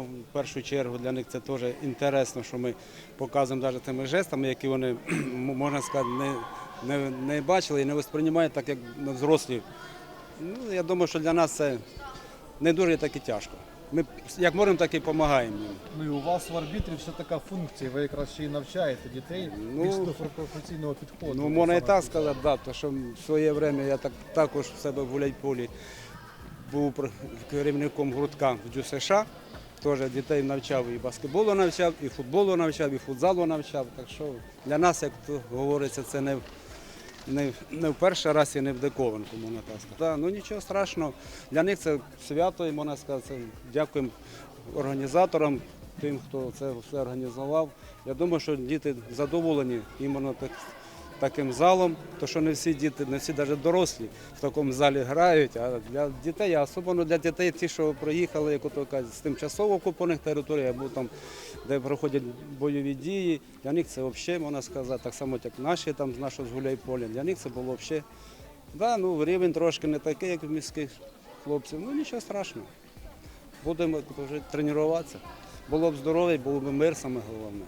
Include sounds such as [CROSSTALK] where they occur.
ну, в першу чергу для них це теж інтересно, що ми показуємо навіть тими жестами, які вони, [CLEARS THROAT] можна сказати, не, не, не бачили і не восприймають так, як взрослі. Ну, я думаю, що для нас це не дуже так і тяжко. Ми як можемо, так і допомагаємо їм. Ну і у вас в арбітрі ще така функція, ви якраз ще й навчаєте дітей Ну, більш до професійного підходу. Ну, можна і так сказати, да, то що в своє время я так, також в себе в Гуляйполі був керівником гуртка в ДЮСШ, теж дітей навчав і баскетболу навчав, і футболу навчав, і футзалу навчав. Так що для нас, як то говориться, це не, не, не в перший раз і не в диковинку, можна так ну нічого страшного. Для них це свято, і можна сказати, дякуємо організаторам, тим, хто це все організував. Я думаю, що діти задоволені іменно так, таким залом, то що не всі діти, не всі навіть дорослі в такому залі грають. А для дітей, особливо для дітей, ті, що приїхали, як ото кажуть, з тимчасово окупованих територій, або там, де проходять бойові дії, для них це взагалі, можна сказати, так само, як наші там з нашого Гуляйполя, для них це було взагалі. Да, ну, рівень трошки не такий, як в міських хлопців. Ну нічого страшного. Будемо вже тренуватися. Було б здоров'я, був би мир, саме головне.